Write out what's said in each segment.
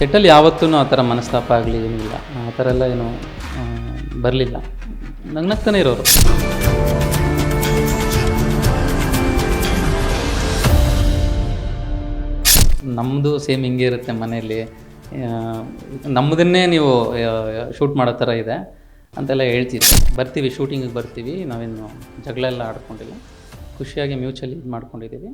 ಸೆಟ್ಟಲ್ಲಿ ಯಾವತ್ತೂ ಆ ಥರ ಮನಸ್ತಾಪ ಆಗಲಿ ಏನಿಲ್ಲ. ಆ ಥರ ಎಲ್ಲ ಏನು ಬರಲಿಲ್ಲ. ನಗ್ನಗ್ತಾನೆ ಇರೋರು. ನಮ್ಮದು ಸೇಮ್ ಹಿಂಗೆ ಇರುತ್ತೆ ಮನೆಯಲ್ಲಿ. ನಮ್ಮದನ್ನೇ ನೀವು ಶೂಟ್ ಮಾಡೋ ಥರ ಇದೆ ಅಂತೆಲ್ಲ ಹೇಳ್ತೀವಿ. ಬರ್ತೀವಿ, ಶೂಟಿಂಗಿಗೆ ಬರ್ತೀವಿ. ನಾವೇನು ಜಗಳೆಲ್ಲ ಆಡ್ಕೊಂಡಿಲ್ಲ. ಖುಷಿಯಾಗಿ ಮ್ಯೂಚುವಲಿ ಇದು ಮಾಡ್ಕೊಂಡಿದ್ದೀವಿ.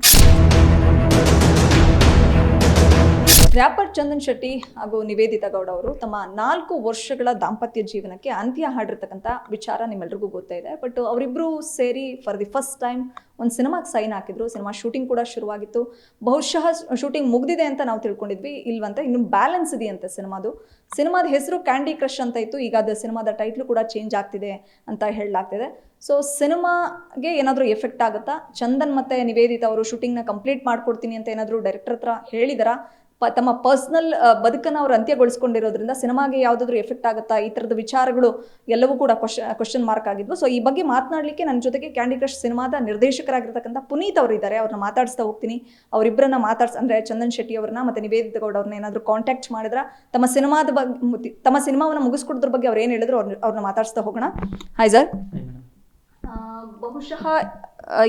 ರ್ಯಾಪರ್ ಚಂದನ್ ಶೆಟ್ಟಿ ಹಾಗೂ ನಿವೇದಿತಾ ಗೌಡ ಅವರು ತಮ್ಮ ನಾಲ್ಕು ವರ್ಷಗಳ ದಾಂಪತ್ಯ ಜೀವನಕ್ಕೆ ಅಂತ್ಯ ಹಾಡಿರ್ತಕ್ಕಂಥ ವಿಚಾರ ನಿಮ್ಮೆಲ್ರಿಗೂ ಇದೆ. ಬಟ್ ಅವರಿಬ್ಬರು ಸೇರಿ ಫಾರ್ ದಿ ಫಸ್ಟ್ ಟೈಮ್ ಒಂದು ಸಿನಿಮಾಗೆ ಸೈನ್ ಹಾಕಿದ್ರು. ಸಿನಿಮಾ ಶೂಟಿಂಗ್ ಕೂಡ ಶುರುವಾಗಿತ್ತು. ಬಹುಶಃ ಶೂಟಿಂಗ್ ಮುಗ್ದಿದೆ ಅಂತ ನಾವು ತಿಳ್ಕೊಂಡಿದ್ವಿ. ಇಲ್ವಂತೆ ಇನ್ನು ಬ್ಯಾಲೆನ್ಸ್ ಇದೆಯಂತೆ ಸಿನಿಮಾದು. ಸಿನಿಮಾದ ಹೆಸರು ಕ್ಯಾಂಡಿ ಕ್ರಶ್ ಅಂತ ಇತ್ತು. ಈಗ ಅದು ಸಿನಿಮಾದ ಟೈಟ್ಲು ಕೂಡ ಚೇಂಜ್ ಆಗ್ತಿದೆ ಅಂತ ಹೇಳಲಾಗ್ತಿದೆ. ಸೊ ಸಿನಿಮಾಗೆ ಏನಾದರೂ ಎಫೆಕ್ಟ್ ಆಗುತ್ತಾ? ಚಂದನ್ ಮತ್ತೆ ನಿವೇದಿತ ಅವರು ಶೂಟಿಂಗ್ನ ಕಂಪ್ಲೀಟ್ ಮಾಡ್ಕೊಡ್ತೀನಿ ಅಂತ ಏನಾದರೂ ಡೈರೆಕ್ಟರ್ ಹತ್ರ ಹೇಳಿದಾರಾ? ಪ ತಮ್ಮ ಪರ್ಸ್ನಲ್ ಬದುಕನ್ನು ಅವ್ರು ಅಂತ್ಯಗೊಳಿಸ್ಕೊಂಡಿರೋದ್ರಿಂದ ಸಿನಿಮಾಗೆ ಯಾವುದಾದ್ರೂ ಎಫೆಕ್ಟ್ ಆಗುತ್ತಾ? ಈ ಥರದ ವಿಚಾರಗಳು ಎಲ್ಲವೂ ಕೂಡ ಕ್ವಶ್ ಕ್ವಶನ್ ಮಾರ್ಕ್ ಆಗಿದ್ವು. ಸೊ ಈ ಬಗ್ಗೆ ಮಾತನಾಡಲಿಕ್ಕೆ ನನ್ನ ಜೊತೆಗೆ ಕ್ಯಾಂಡಿ ಕ್ರಶ್ ಸಿನಿಮಾದ ನಿರ್ದೇಶಕರಾಗಿರ್ತಕ್ಕಂಥ ಪುನೀತ್ ಅವರು ಇದ್ದಾರೆ ಅವ್ರನ್ನ ಮಾತಾಡಿಸ್ತಾ ಹೋಗ್ತೀನಿ. ಅವರಿಬ್ಬರನ್ನ ಮಾತಾಡ್ಸ್ ಅಂದರೆ ಚಂದನ್ ಶೆಟ್ಟಿ ಅವ್ರನ್ನ ಮತ್ತು ನಿವೇದಿತ ಗೌಡ ಅವ್ರನ್ನ ಏನಾದರೂ ಕಾಂಟ್ಯಾಕ್ಟ್ ಮಾಡಿದ್ರ ತಮ್ಮ ಸಿನಿಮಾದ ಬಗ್ಗೆ ತಮ್ಮ ಸಿನಿಮಾವನ್ನು ಮುಗಿಸ್ಕೊಡೋದ್ರ ಬಗ್ಗೆ ಅವ್ರು ಏನು ಹೇಳಿದ್ರು ಅವ್ರನ್ನ ಅವ್ರನ್ನ ಮಾತಾಡಿಸ್ತಾ ಹೋಗೋಣ. ಹಾಯ್ ಸರ್ ಬಹುಶಃ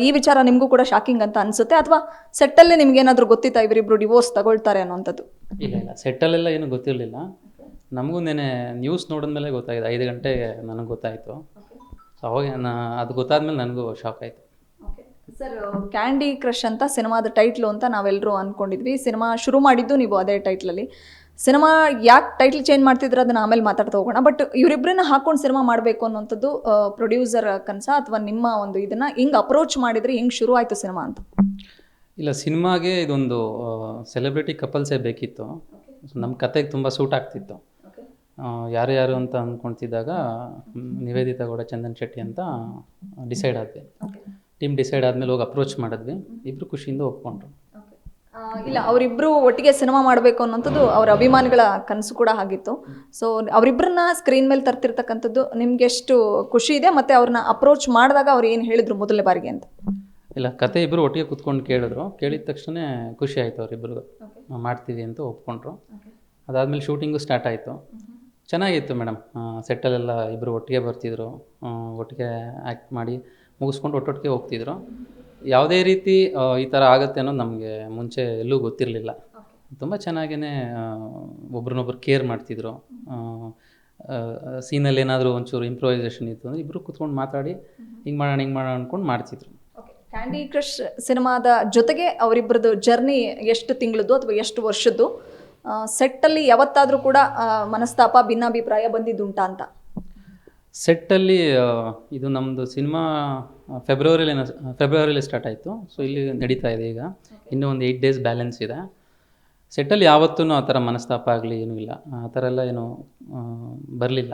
ಈ ವಿಚಾರ ನಿಮಗೂ ಕೂಡ ಶಾಕಿಂಗ್ ಅಂತ ಅನ್ಸುತ್ತೆ. ಅಥವಾ ಸೆಟ್ಟಲ್ಲೇ ನಿಮ್ಗೆ ಏನಾದರೂ ಗೊತ್ತಿತ್ತಾ ಇವರಿಬ್ರು ಡಿವೋರ್ಸ್ ತಗೊಳ್ತಾರೆ ಅನ್ನೋಂಥದ್ದು ಇಲ್ಲ ಇಲ್ಲ. ಸೆಟ್ಟಲ್ಲೆಲ್ಲ ಏನು ಗೊತ್ತಿರಲಿಲ್ಲ. ನಮಗೂ ನೆನೆ ನ್ಯೂಸ್ ನೋಡಿದ್ಮೇಲೆ ಗೊತ್ತಾಗಿದೆ. ಐದು ಗಂಟೆಗೆ ನನಗೆ ಗೊತ್ತಾಯಿತು. ಸೊ ಅವಾಗ ನಾ ಅದು ಗೊತ್ತಾದ್ಮೇಲೆ ನನಗೂ ಶಾಕ್ ಆಯಿತು. ಸರ್ ಕ್ಯಾಂಡಿ ಕ್ರಶ್ ಅಂತ ಸಿನಿಮಾದ ಟೈಟ್ಲು ಅಂತ ನಾವೆಲ್ಲರೂ ಅಂದ್ಕೊಂಡಿದ್ವಿ ಸಿನಿಮಾ ಶುರು ಮಾಡಿದ್ದು ನೀವು ಅದೇ ಟೈಟ್ಲಲ್ಲಿ ಸಿನಿಮಾ ಯಾಕೆ ಟೈಟ್ಲ್ ಚೇಂಜ್ ಮಾಡ್ತಿದ್ರೆ ಅದನ್ನ ಆಮೇಲೆ ಮಾತಾಡ್ತಾ ಹೋಗೋಣ. ಬಟ್ ಇವರಿಬ್ಬರನ್ನ ಹಾಕೊಂಡು ಸಿನಿಮಾ ಮಾಡಬೇಕು ಅನ್ನೋಂಥದ್ದು ಪ್ರೊಡ್ಯೂಸರ್ ಕನಸ ಅಥವಾ ನಿಮ್ಮ ಒಂದು ಇದನ್ನ ಹಿಂಗೆ ಅಪ್ರೋಚ್ ಮಾಡಿದ್ರೆ ಹಿಂಗೆ ಶುರು ಆಯಿತು ಸಿನಿಮಾ ಅಂತ? ಇಲ್ಲ ಸಿನಿಮಾಗೆ ಇದೊಂದು ಸೆಲೆಬ್ರಿಟಿ ಕಪಲ್ಸೇ ಬೇಕಿತ್ತು. ನಮ್ಮ ಕತೆಗೆ ತುಂಬ ಸೂಟ್ ಆಗ್ತಿತ್ತು. ಯಾರು ಯಾರು ಅಂತ ಅಂದ್ಕೊಳ್ತಿದ್ದಾಗ ನಿವೇದಿತಾ ಗೌಡ ಚಂದನ್ ಶೆಟ್ಟಿ ಅಂತ ಡಿಸೈಡ್ ಆದ್ವಿ. ಟೀಮ್ ಡಿಸೈಡ್ ಆದಮೇಲೆ ಹೋಗಿ ಅಪ್ರೋಚ್ ಮಾಡಿದ್ವಿ. ಇಬ್ಬರು ಖುಷಿಯಿಂದ ಒಪ್ಕೊಂಡ್ರು. ಇಲ್ಲ ಅವರಿಬ್ಬರು ಒಟ್ಟಿಗೆ ಸಿನಿಮಾ ಮಾಡಬೇಕು ಅನ್ನೋಂಥದ್ದು ಅವರ ಅಭಿಮಾನಿಗಳ ಕನಸು ಕೂಡ ಆಗಿತ್ತು. ಸೊ ಅವರಿಬ್ಬರನ್ನ ಸ್ಕ್ರೀನ್ ಮೇಲೆ ತರ್ತಿರ್ತಕ್ಕಂಥದ್ದು ನಿಮ್ಗೆ ಎಷ್ಟು ಖುಷಿ ಇದೆ ಮತ್ತೆ ಅವ್ರನ್ನ ಅಪ್ರೋಚ್ ಮಾಡಿದಾಗ ಅವ್ರು ಏನು ಹೇಳಿದ್ರು ಮೊದಲನೇ ಬಾರಿಗೆ ಅಂತ? ಇಲ್ಲ ಕತೆ ಇಬ್ಬರು ಒಟ್ಟಿಗೆ ಕುತ್ಕೊಂಡು ಕೇಳಿದ್ರು. ಕೇಳಿದ ತಕ್ಷಣ ಖುಷಿ ಆಯಿತು ಅವರಿಬ್ಬರಿಗೂ ಮಾಡ್ತೀವಿ ಅಂತ ಒಪ್ಕೊಂಡ್ರು. ಅದಾದಮೇಲೆ ಶೂಟಿಂಗು ಸ್ಟಾರ್ಟ್ ಆಯಿತು. ಚೆನ್ನಾಗಿತ್ತು ಮೇಡಮ್. ಸೆಟ್ಟಲ್ಲೆಲ್ಲ ಇಬ್ಬರು ಒಟ್ಟಿಗೆ ಬರ್ತಿದ್ರು. ಒಟ್ಟಿಗೆ ಆ್ಯಕ್ಟ್ ಮಾಡಿ ಮುಗಿಸ್ಕೊಂಡು ಒಟ್ಟೊಟ್ಟಿಗೆ ಹೋಗ್ತಿದ್ರು. ಯಾವುದೇ ರೀತಿ ಈ ಥರ ಆಗುತ್ತೆ ಅನ್ನೋದು ನಮಗೆ ಮುಂಚೆ ಎಲ್ಲೂ ಗೊತ್ತಿರಲಿಲ್ಲ. ತುಂಬ ಚೆನ್ನಾಗೇ ಒಬ್ರನ್ನೊಬ್ರು ಕೇರ್ ಮಾಡ್ತಿದ್ರು. ಸೀನಲ್ಲಿ ಏನಾದರೂ ಒಂಚೂರು ಇಂಪ್ರೂವೈಸೇಷನ್ ಇತ್ತು ಅಂದರೆ ಇಬ್ಬರು ಕುತ್ಕೊಂಡು ಮಾತಾಡಿ, ಹಿಂಗೆ ಮಾಡೋಣ ಹಿಂಗೆ ಮಾಡೋಣ ಅಂದ್ಕೊಂಡು ಮಾಡ್ತಿದ್ರು. ಕ್ಯಾಂಡಿ ಕ್ರಶ್ ಸಿನಿಮಾದ ಜೊತೆಗೆ ಅವರಿಬ್ಬರದ್ದು ಜರ್ನಿ ಎಷ್ಟು ತಿಂಗಳದ್ದು ಅಥವಾ ಎಷ್ಟು ವರ್ಷದ್ದು? ಸೆಟ್ಟಲ್ಲಿ ಯಾವತ್ತಾದರೂ ಕೂಡ ಮನಸ್ತಾಪ, ಭಿನ್ನಾಭಿಪ್ರಾಯ ಬಂದಿದ್ದುಂಟಾ ಅಂತ? ಸೆಟ್ಟಲ್ಲಿ ಇದು ನಮ್ಮದು ಸಿನಿಮಾ ಫೆಬ್ರವರಿಲಿ ಫೆಬ್ರವರಿಲಿ ಸ್ಟಾರ್ಟ್ ಆಯಿತು. ಸೊ ಇಲ್ಲಿ ನಡೀತಾ ಇದೆ ಈಗ. ಇನ್ನೂ ಒಂದು ಏಯ್ಟ್ ಡೇಸ್ ಬ್ಯಾಲೆನ್ಸ್ ಇದೆ. ಸೆಟ್ಟಲ್ಲಿ ಯಾವತ್ತೂ ಆ ಥರ ಮನಸ್ತಾಪ ಆಗಲಿ ಏನೂ ಇಲ್ಲ. ಆ ಥರ ಎಲ್ಲ ಏನು ಬರಲಿಲ್ಲ.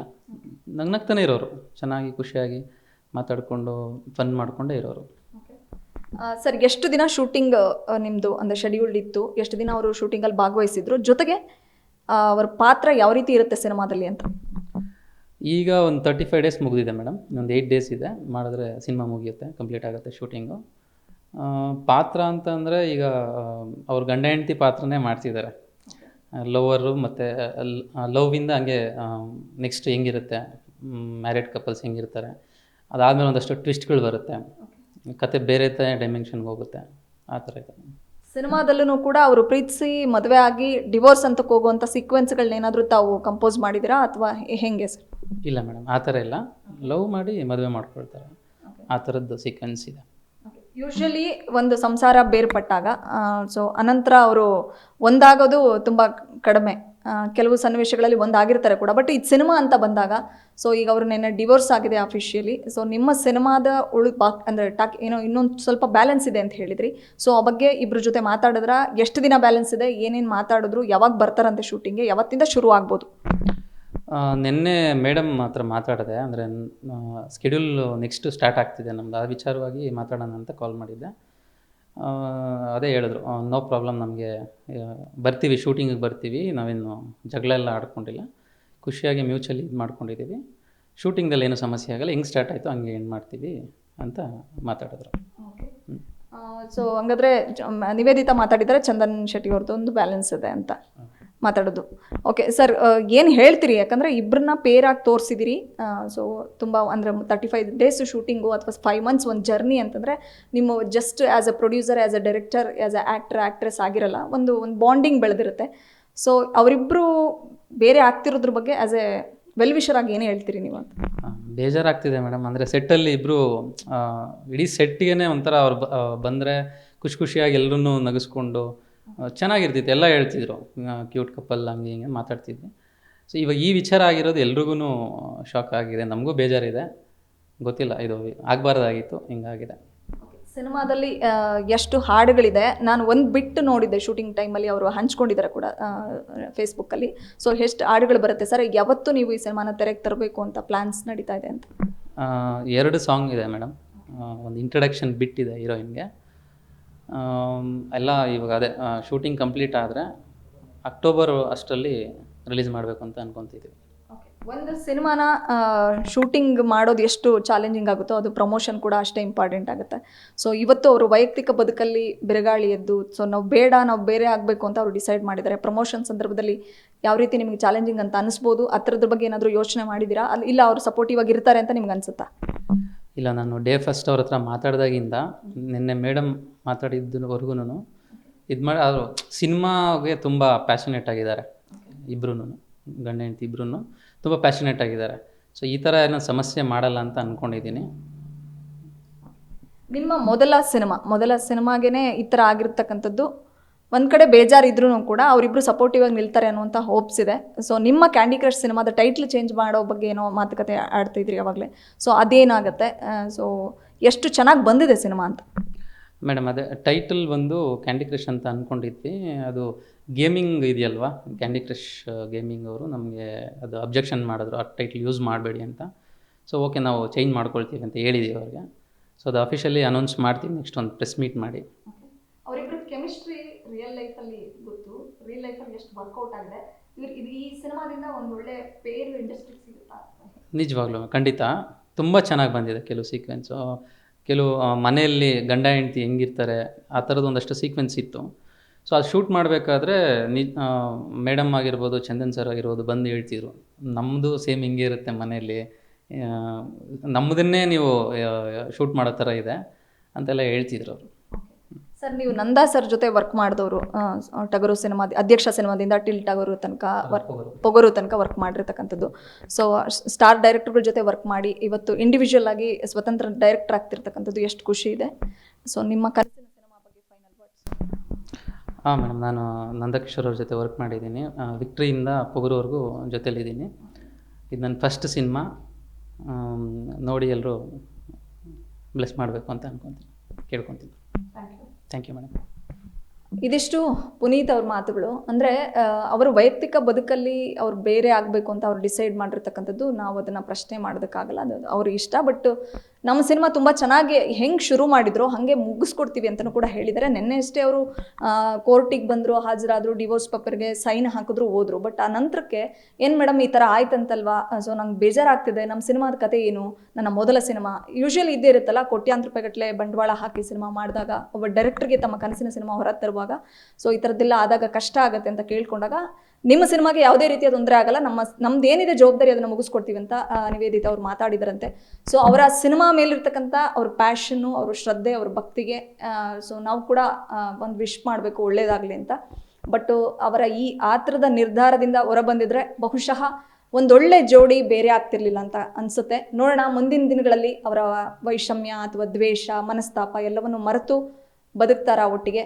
ನಗ್ನಗ್ತಾನೆ ಇರೋರು. ಚೆನ್ನಾಗಿ ಖುಷಿಯಾಗಿ ಮಾತಾಡಿಕೊಂಡು ಫನ್ ಮಾಡಿಕೊಂಡೇ ಇರೋರು. ಸರ್ ಎಷ್ಟು ದಿನ ಶೂಟಿಂಗ್ ನಿಮ್ಮದು ಅಂದರೆ ಶೆಡ್ಯೂಲ್ಡ್ ಇತ್ತು? ಎಷ್ಟು ದಿನ ಅವರು ಶೂಟಿಂಗಲ್ಲಿ ಭಾಗವಹಿಸಿದ್ರು? ಜೊತೆಗೆ ಅವರ ಪಾತ್ರ ಯಾವ ರೀತಿ ಇರುತ್ತೆ ಸಿನಿಮಾದಲ್ಲಿ ಅಂತ? ಈಗ ಒಂದು ತರ್ಟಿ ಫೈವ್ ಡೇಸ್ ಮುಗಿದಿದೆ ಮೇಡಮ್ ಇನ್ನೊಂದು ಏಯ್ಟ್ ಡೇಸ್ ಇದೆ. ಮಾಡಿದ್ರೆ ಸಿನಿಮಾ ಮುಗಿಯುತ್ತೆ ಕಂಪ್ಲೀಟ್ ಆಗುತ್ತೆ ಶೂಟಿಂಗು ಪಾತ್ರ ಅಂತಂದರೆ ಈಗ ಅವ್ರ ಗಂಡ ಹೆಂಡತಿ ಪಾತ್ರನೇ ಮಾಡ್ತಿದ್ದಾರೆ. ಲವರು ಮತ್ತು ಲವ್ವಿಂದ ಹಂಗೆ ನೆಕ್ಸ್ಟ್ ಹೆಂಗಿರುತ್ತೆ ಮ್ಯಾರಿಡ್ ಕಪಲ್ಸ್ ಹೆಂಗಿರ್ತಾರೆ. ಅದಾದಮೇಲೆ ಒಂದಷ್ಟು ಟ್ವಿಸ್ಟ್ಗಳು ಬರುತ್ತೆ. ಕತೆ ಬೇರೆ ಡೈಮೆನ್ಷನ್ಗೆ ಹೋಗುತ್ತೆ. ಆ ಥರ ಇದೆ. ಸಿನಿಮಾದಲ್ಲೂ ಕೂಡ ಅವರು ಪ್ರೀತಿಸಿ ಮದುವೆ ಆಗಿ ಡಿವೋರ್ಸ್ ಅಂತಕ್ಕೆ ಹೋಗುವಂಥ ಸೀಕ್ವೆನ್ಸ್ಗಳನ್ನ ಏನಾದರೂ ತಾವು ಕಂಪೋಸ್ ಮಾಡಿದಿರಾ ಅಥವಾ ಹೆಂಗೆ ಸರ್? ಇಲ್ಲ ಮೇಡಮ್ ಆ ಥರ ಇಲ್ಲ. ಲವ್ ಮಾಡಿ ಮದುವೆ ಮಾಡ್ಕೊಳ್ತಾರೆ. ಆ ಥರದ್ದು ಸೀಕ್ವೆನ್ಸ್ ಇದೆ. ಯೂಶ್ವಲಿ ಒಂದು ಸಂಸಾರ ಬೇರ್ಪಟ್ಟಾಗ ಸೊ ಅನಂತರ ಅವರು ಒಂದಾಗೋದು ತುಂಬ ಕಡಿಮೆ. ಆ, ಕೆಲವು ಸನ್ನಿವೇಶಗಳಲ್ಲಿ ಒಂದಾಗಿರ್ತಾರೆ ಕೂಡ ಬಟ್ ಇದು ಸಿನಿಮಾ ಅಂತ ಬಂದಾಗ ಸೊ ಈಗ ಅವರು ನೆನ್ನೆ ಡಿವೋರ್ಸ್ ಆಗಿದೆ ಅಫಿಷಿಯಲಿ ಸೊ ನಿಮ್ಮ ಸಿನಿಮಾದ ಉಳು ಬಾ ಅಂದರೆ ಟಾಕ್ ಏನೋ ಇನ್ನೊಂದು ಸ್ವಲ್ಪ ಬ್ಯಾಲೆನ್ಸ್ ಇದೆ ಅಂತ ಹೇಳಿದ್ರಿ. ಸೊ ಆ ಬಗ್ಗೆ ಇಬ್ಬರ ಜೊತೆ ಮಾತಾಡಿದ್ರ ಎಷ್ಟು ದಿನ ಬ್ಯಾಲೆನ್ಸ್ ಇದೆ ಏನೇನು ಮಾತಾಡಿದ್ರು ಯಾವಾಗ ಬರ್ತಾರಂತೆ ಶೂಟಿಂಗ್ಗೆ ಯಾವತ್ತಿಂದ ಶುರು ಆಗ್ಬೋದು ನಿನ್ನೆ ಮೇಡಮ್ ಹತ್ರ ಮಾತಾಡಿದೆ ಅಂದರೆ ಸ್ಕೆಡ್ಯೂಲ್ ನೆಕ್ಸ್ಟ್ ಸ್ಟಾರ್ಟ್ ಆಗ್ತಿದೆ ನಮ್ದು ಆ ವಿಚಾರವಾಗಿ ಮಾತಾಡೋಣ ಅಂತ ಕಾಲ್ ಮಾಡಿದ್ದೆ. ಅದೇ ಹೇಳಿದ್ರು ನೋ ಪ್ರಾಬ್ಲಮ್ ನಮಗೆ ಬರ್ತೀವಿ ಶೂಟಿಂಗಿಗೆ ಬರ್ತೀವಿ ನಾವೇನು ಜಗಳ ಎಲ್ಲ ಆಡ್ಕೊಂಡಿಲ್ಲ ಖುಷಿಯಾಗಿ ಮ್ಯೂಚುವಲಿ ಇದು ಮಾಡ್ಕೊಂಡಿದ್ದೀವಿ ಶೂಟಿಂಗ್ದಲ್ಲಿ ಏನೂ ಸಮಸ್ಯೆ ಆಗಲ್ಲ ಹೆಂಗೆ ಸ್ಟಾರ್ಟ್ ಆಯಿತು ಹಂಗೆ ಏನು ಮಾಡ್ತೀವಿ ಅಂತ ಮಾತಾಡಿದ್ರು. ಸೊ ಹಂಗಾದ್ರೆ ನಿವೇದಿತ ಮಾತಾಡಿದರೆ ಚಂದನ್ ಶೆಟ್ಟಿ ಅವ್ರದ್ದು ಒಂದು ಬ್ಯಾಲೆನ್ಸ್ ಇದೆ ಅಂತ. ಮಾತಾಡೋದು. ಓಕೆ ಸರ್ ಏನು ಹೇಳ್ತೀರಿ? ಯಾಕಂದರೆ ಇಬ್ಬರನ್ನ ಪೇರಾಗಿ ತೋರಿಸಿದಿರಿ. ಸೊ ತುಂಬ ಅಂದರೆ ತರ್ಟಿ ಫೈವ್ ಡೇಸ್ ಶೂಟಿಂಗು ಅಥವಾ ಫೈವ್ ಮಂತ್ಸ್ ಒಂದು ಜರ್ನಿ ಅಂತಂದರೆ ನಿಮ್ಮ just as a producer as a director as a actor actress ಆಗಿರಲ್ಲ, ಒಂದು ಒಂದು ಬಾಂಡಿಂಗ್ ಬೆಳೆದಿರುತ್ತೆ. ಸೊ ಅವರಿಬ್ಬರು ಬೇರೆ ಆಗ್ತಿರೋದ್ರ ಬಗ್ಗೆ ಆ್ಯಸ್ ಎ ವೆಲ್ ವಿಷರ್ ಆಗಿ ಏನು ಹೇಳ್ತೀರಿ ನೀವು ಅಂತ? ಬೇಜಾರಾಗ್ತಿದೆ ಮೇಡಮ್. ಅಂದರೆ ಸೆಟ್ಟಲ್ಲಿ ಇಬ್ಬರು ಇಡೀ ಸೆಟ್ಟಿಗೆ ಒಂಥರ ಅವ್ರು ಬಂದರೆ ಖುಷಿ ಖುಷಿಯಾಗಿ ಎಲ್ಲರೂ ನಗಿಸ್ಕೊಂಡು ಚೆನ್ನಾಗಿರ್ತಿತ್ತು. ಎಲ್ಲ ಹೇಳ್ತಿದ್ರು. ಕ್ಯೂಟ್ ಕಪ್ಪಲ್ ಹಂಗೆ ಹಿಂಗೆ ಮಾತಾಡ್ತಿದ್ವಿ. ಸೊ ಇವಾಗ ಈ ವಿಚಾರ ಆಗಿರೋದು ಎಲ್ರಿಗೂ ಶಾಕ್ ಆಗಿದೆ. ನಮಗೂ ಬೇಜಾರಿದೆ. ಗೊತ್ತಿಲ್ಲ ಇದು ಆಗಬಾರ್ದಾಗಿತ್ತು ಹಿಂಗಾಗಿದೆ. ಸಿನಿಮಾದಲ್ಲಿ ಎಷ್ಟು ಹಾಡುಗಳಿದೆ. ನಾನು ಒಂದು ಬಿಟ್ಟು ನೋಡಿದ್ದೆ ಶೂಟಿಂಗ್ ಟೈಮಲ್ಲಿ ಅವರು ಹಂಚ್ಕೊಂಡಿದ್ದಾರೆ ಕೂಡ ಫೇಸ್ಬುಕ್ಕಲ್ಲಿ ಸೊ ಎಷ್ಟು ಹಾಡುಗಳು ಬರುತ್ತೆ? ಸರ್ ಯಾವತ್ತು ನೀವು ಈ ಸಿನಿಮಾನ ತೆರೆಗೆ ತರಬೇಕು ಅಂತ ಪ್ಲ್ಯಾನ್ಸ್ ನಡೀತಾ ಇದೆ ಅಂತ? ಎರಡು ಸಾಂಗ್ ಇದೆ ಮೇಡಮ್ ಒಂದು ಇಂಟ್ರಡಕ್ಷನ್ ಬಿಟ್ಟಿದೆ ಹೀರೋಯಿನ್ಗೆ. ಎಲ್ಲ ಇವಾಗ ಅದೇ ಶೂಟಿಂಗ್ ಕಂಪ್ಲೀಟ್ ಆದರೆ ಅಕ್ಟೋಬರ್ ಅಷ್ಟರಲ್ಲಿ ರಿಲೀಸ್ ಮಾಡಬೇಕು ಅಂತ ಅನ್ಕೊತಿದ್ದೀವಿ ಒಂದು ಸಿನಿಮಾನ ಶೂಟಿಂಗ್ ಮಾಡೋದು ಎಷ್ಟು ಚಾಲೆಂಜಿಂಗ್ ಆಗುತ್ತೋ ಅದು ಪ್ರಮೋಷನ್ ಕೂಡ ಅಷ್ಟೇ ಇಂಪಾರ್ಟೆಂಟ್ ಆಗುತ್ತೆ. ಸೊ ಇವತ್ತು ಅವರು ವೈಯಕ್ತಿಕ ಬದುಕಲ್ಲಿ ಬಿರುಗಾಳಿ ಎದ್ದು ಸೊ ನಾವು ಬೇಡ ನಾವು ಬೇರೆ ಆಗಬೇಕು ಅಂತ ಅವರು ಡಿಸೈಡ್ ಮಾಡಿದ್ದಾರೆ. ಪ್ರಮೋಷನ್ ಸಂದರ್ಭದಲ್ಲಿ ಯಾವ ರೀತಿ ನಿಮಗೆ ಚಾಲೆಂಜಿಂಗ್ ಅಂತ ಅನಿಸ್ಬೋದು? ಆ ಥರದ್ರ ಬಗ್ಗೆ ಏನಾದರೂ ಯೋಚನೆ ಮಾಡಿದ್ದೀರಾ? ಅಲ್ಲಿ ಇಲ್ಲ ಅವರು ಸಪೋರ್ಟಿವ್ ಆಗಿ ಇರ್ತಾರೆ ಅಂತ ನಿಮ್ಗೆ ಅನಿಸುತ್ತಾ? ಇಲ್ಲ ನಾನು ಡೇ ಫಸ್ಟ್ ಅವ್ರ ಹತ್ರ ಮಾತಾಡಿದಾಗಿಂದ ನಿನ್ನೆ ಮೇಡಮ್ ಮಾತಾಡಿದ್ದವರೆಗೂ ಇದು ಮಾಡಿ ಅವರು ಸಿನಿಮಾಗೆ ತುಂಬ ಪ್ಯಾಷನೇಟ್ ಆಗಿದ್ದಾರೆ. ಇಬ್ಬರೂ ಗಂಡ ಹೆಂಡತಿ ಇಬ್ಬರೂ ತುಂಬ ಪ್ಯಾಷನೇಟ್ ಆಗಿದ್ದಾರೆ. ಸೊ ಈ ಥರ ಏನೋ ಸಮಸ್ಯೆ ಮಾಡಲ್ಲ ಅಂತ ಅಂದ್ಕೊಂಡಿದ್ದೀನಿ ನಿಮ್ಮ ಮೊದಲ ಸಿನಿಮಾ, ಮೊದಲ ಸಿನಿಮಾಗೇನೆ ಈ ಥರ ಆಗಿರ್ತಕ್ಕಂಥದ್ದು. ಒಂದು ಕಡೆ ಬೇಜಾರಿದ್ರೂ ಕೂಡ ಅವರಿಬ್ರು ಸಪೋರ್ಟಿವ್ ಆಗಿ ನಿಲ್ತಾರೆ ಅನ್ನುವಂಥ ಹೋಪ್ಸ್ ಇದೆ. ಸೊ ನಿಮ್ಮ ಕ್ಯಾಂಡಿ ಕ್ರಶ್ ಸಿನಿಮಾದ ಟೈಟ್ಲ್ ಚೇಂಜ್ ಮಾಡೋ ಬಗ್ಗೆ ಏನೋ ಮಾತುಕತೆ ಆಡ್ತಿದ್ರಿ ಅವಾಗಲೇ ಸೊ ಅದೇನಾಗುತ್ತೆ? ಸೊ ಎಷ್ಟು ಚೆನ್ನಾಗಿ ಬಂದಿದೆ ಸಿನಿಮಾ ಅಂತ? ಮೇಡಮ್ ಅದೇ ಟೈಟಲ್ ಬಂದು ಕ್ಯಾಂಡಿ ಕ್ರಶ್ ಅಂತ ಅಂದ್ಕೊಂಡಿದ್ವಿ ಅದು ಗೇಮಿಂಗ್ ಇದೆಯಲ್ವಾ? ಕ್ಯಾಂಡಿ ಕ್ರಶ್ ಗೇಮಿಂಗ್ ಅವರು ನಮಗೆ ಅದು ಅಬ್ಜೆಕ್ಷನ್ ಮಾಡಿದ್ರು. ಆ ಟೈಟ್ಲ್ ಯೂಸ್ ಮಾಡಬೇಡಿ ಅಂತ. ಸೊ ಓಕೆ ನಾವು ಚೇಂಜ್ ಮಾಡ್ಕೊಳ್ತೀವಿ ಅಂತ ಹೇಳಿದ್ದೀವಿ ಅವ್ರಿಗೆ. ಸೊ ಅದು ಅಫಿಷಿಯಲಿ ಅನೌನ್ಸ್ ಮಾಡ್ತೀವಿ. ನೆಕ್ಸ್ಟ್ ಒಂದು ಪ್ರೆಸ್ ಮೀಟ್ ಮಾಡಿ. ಅವರಿಬ್ಬರ ಕೆಮಿಸ್ಟ್ರಿ ರಿಯಲ್ ಲೈಫಲ್ಲಿ ಗೊತ್ತು. ರಿಯಲ್ ಲೈಫಲ್ಲಿ ಎಷ್ಟು ವರ್ಕೌಟ್ ಆಗಿದೆ. ಇವ್ರು ಇದು ಈ ಸಿನಿಮಾದಿಂದ ಒಂದು ಒಳ್ಳೆ ಪೇರು ಇಂಡಸ್ಟ್ರಿಗೆ ಸಿಗುತ್ತಾ? ನಿಜವಾಗ್ಲೂ ಖಂಡಿತ. ತುಂಬ ಚೆನ್ನಾಗಿ ಬಂದಿದೆ ಕೆಲವು ಸೀಕ್ವೆನ್ಸು ಕೆಲವು ಮನೆಯಲ್ಲಿ ಗಂಡ ಹೆಂಡತಿ ಹೆಂಗಿರ್ತಾರೆ, ಆ ಥರದ್ದು ಒಂದಷ್ಟು ಸೀಕ್ವೆನ್ಸ್ ಇತ್ತು. ಸೊ ಅದು ಶೂಟ್ ಮಾಡಬೇಕಾದ್ರೆ ನಿ ಮೇಡಮ್ ಆಗಿರ್ಬೋದು, ಚಂದನ್ ಸರ್ ಆಗಿರ್ಬೋದು ಬಂದು ಹೇಳ್ತಿದ್ರು ನಮ್ಮದು ಸೇಮ್ ಹಿಂಗೆ ಇರುತ್ತೆ ಮನೆಯಲ್ಲಿ ನಮ್ಮದನ್ನೇ ನೀವು ಶೂಟ್ ಮಾಡೋ ಥರ ಇದೆ ಅಂತೆಲ್ಲ ಹೇಳ್ತಿದ್ರು ಅವರು. ಸರ್ ನೀವು ನಂದಾ ಸರ್ ಜೊತೆ ವರ್ಕ್ ಮಾಡಿದವರು ಟಗರು ಸಿನಿಮಾ ಅಧ್ಯಕ್ಷ ಸಿನಿಮಾದಿಂದ ಟಿಲ್ ಟಗರು ತನಕ ವರ್ಕ್ ಪೊಗರು. ತನಕ ವರ್ಕ್ ಮಾಡಿರ್ತಕ್ಕಂಥದ್ದು. ಸೊ ಸ್ಟಾರ್ ಡೈರೆಕ್ಟರ್ಗಳ ಜೊತೆ ವರ್ಕ್ ಮಾಡಿ ಇವತ್ತು ಇಂಡಿವಿಜುವಲ್ ಆಗಿ ಸ್ವತಂತ್ರ ಡೈರೆಕ್ಟರ್ ಆಗ್ತಿರ್ತಕ್ಕಂಥದ್ದು ಎಷ್ಟು ಖುಷಿ ಇದೆ. ಸೊ ನಿಮ್ಮ ಕನಸಿನ ಸಿನಿಮಾ ಬಗ್ಗೆ ಫೈನಲ್ ವರ್ಡ್ಸ್ ಹಾಂ ಮೇಡಮ್ ನಾನು ನಂದಕಿಶೋರ್ ಅವ್ರ ಜೊತೆ ವರ್ಕ್ ಮಾಡಿದ್ದೀನಿ. ವಿಕ್ಟ್ರಿಯಿಂದ ಪೊಗರುವರೆಗೂ ಜೊತೆಲಿದ್ದೀನಿ. ಇದು ನನ್ನ ಫಸ್ಟ್ ಸಿನಿಮಾ ನೋಡಿ ಎಲ್ಲರೂ ಬ್ಲೆಸ್ ಮಾಡಬೇಕು ಅಂತ ಅನ್ಕೊತೀನಿ ಕೇಳ್ಕೊತೀನಿ. thank you thank you madam ಇದಿಷ್ಟು ಪುನೀತ್ ಅವ್ರ ಮಾತುಗಳು. ಅಂದರೆ ಅವರ ವೈಯಕ್ತಿಕ ಬದುಕಲ್ಲಿ ಅವ್ರು ಬೇರೆ ಆಗಬೇಕು ಅಂತ ಅವ್ರು ಡಿಸೈಡ್ ಮಾಡಿರ್ತಕ್ಕಂಥದ್ದು ನಾವು ಅದನ್ನು ಪ್ರಶ್ನೆ ಮಾಡೋದಕ್ಕಾಗಲ್ಲ. ಅದು ಅವ್ರಿಗೆ ಇಷ್ಟ. ಬಟ್ ನಮ್ಮ ಸಿನಿಮಾ ತುಂಬ ಚೆನ್ನಾಗಿ ಹೆಂಗೆ ಶುರು ಮಾಡಿದ್ರು ಹಾಗೆ ಮುಗಿಸ್ಕೊಡ್ತೀವಿ ಅಂತಲೂ ಕೂಡ ಹೇಳಿದ್ದಾರೆ ನಿನ್ನೆ ಅಷ್ಟೇ ಅವರು ಕೋರ್ಟಿಗೆ ಬಂದರು, ಹಾಜರಾದರು, ಡಿವೋರ್ಸ್ ಪೇಪರ್ಗೆ ಸೈನ್ ಹಾಕಿದ್ರು, ಹೋದರು. ಬಟ್ ಆ ನಂತರಕ್ಕೆ ಏನು ಮೇಡಮ್ ಈ ಥರ ಆಯ್ತಂತಲ್ವಾ? ಸೊ, ನಂಗೆ ಬೇಜಾರಾಗ್ತಿದೆ. ನಮ್ಮ ಸಿನಿಮಾದ ಕತೆ ಏನು? ನನ್ನ ಮೊದಲ ಸಿನಿಮಾ. ಯೂಶುವಲಿ ಇದ್ದೇ ಇರುತ್ತಲ್ಲ, ಕೋಟ್ಯಾಂತರ ರೂಪಾಯಿಗಟ್ಟಲೆ ಬಂಡವಾಳ ಹಾಕಿ ಸಿನಿಮಾ ಮಾಡಿದಾಗ ಒಬ್ಬ ಡೈರೆಕ್ಟರ್ಗೆ ತಮ್ಮ ಕನಸಿನ ಸಿನಿಮಾ ಹೊರ ತರುವಾಗ ಸೊ ಈ ಥರದ್ದೆಲ್ಲ ಆದಾಗ ಕಷ್ಟ ಆಗುತ್ತೆ ಅಂತ ಕೇಳ್ಕೊಂಡಾಗ ನಿಮ್ಮ ಸಿನಿಮಾಗೆ ಯಾವುದೇ ರೀತಿಯ ತೊಂದರೆ ಆಗಲ್ಲ. ನಮ್ಮ ನಮ್ದು ಏನಿದೆ ಜವಾಬ್ದಾರಿ ಅದನ್ನು ಮುಗಿಸ್ಕೊಡ್ತೀವಿ ಅಂತ ನಿವೇದಿತ ನಿವೇದಿತಾ ಅವ್ರು ಮಾತಾಡಿದ್ರಂತೆ. ಸೊ ಅವರ ಸಿನಿಮಾ ಮೇಲಿರ್ತಕ್ಕಂಥ ಅವ್ರ ಪ್ಯಾಷನ್ನು ಅವ್ರ ಶ್ರದ್ಧೆ, ಅವ್ರ ಭಕ್ತಿಗೆ ಸೊ ನಾವು ಕೂಡ ಒಂದು ವಿಶ್ ಮಾಡಬೇಕು ಒಳ್ಳೇದಾಗಲಿ ಅಂತ. ಬಟ್ ಅವರ ಈ ಆತರದ ನಿರ್ಧಾರದಿಂದ ಹೊರಬಂದಿದ್ರೆ ಬಹುಶಃ ಒಂದೊಳ್ಳೆ ಜೋಡಿ ಬೇರೆ ಆಗ್ತಿರ್ಲಿಲ್ಲ ಅಂತ ಅನ್ಸುತ್ತೆ. ನೋಡೋಣ, ಮುಂದಿನ ದಿನಗಳಲ್ಲಿ ಅವರ ವೈಷಮ್ಯ ಅಥವಾ ದ್ವೇಷ, ಮನಸ್ತಾಪ ಎಲ್ಲವನ್ನು ಮರೆತು ಬದುಕ್ತಾರ ಒಟ್ಟಿಗೆ.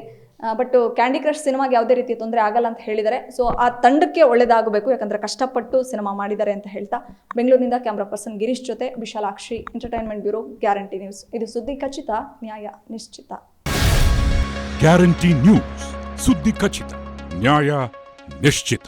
ಬಟ್ ಕ್ಯಾಂಡಿ ಕ್ರಶ್ ಸಿನಿಮಾಗೆ ಯಾವುದೇ ರೀತಿ ತೊಂದರೆ ಆಗಲ್ಲ ಅಂತ ಹೇಳಿದ್ದಾರೆ. ಸೊ ಆ ತಂಡಕ್ಕೆ ಒಳ್ಳೇದಾಗಬೇಕು, ಯಾಕಂದ್ರೆ ಕಷ್ಟಪಟ್ಟು ಸಿನಿಮಾ ಮಾಡಿದ್ದಾರೆ ಅಂತ ಹೇಳ್ತಾ ಬೆಂಗಳೂರಿನಿಂದ ಕ್ಯಾಮ್ರಾ ಪರ್ಸನ್ ಗಿರೀಶ್ ಜೊತೆ Vishalakshi entertainment bureau guarantee news ಇದು ಸುದ್ದಿ ಖಚಿತ, ನ್ಯಾಯ ನಿಶ್ಚಿತ. ಗ್ಯಾರಂಟಿ ನ್ಯೂಸ್ ಸುದ್ದಿ ಖಚಿತ, ನ್ಯಾಯ ನಿಶ್ಚಿತ.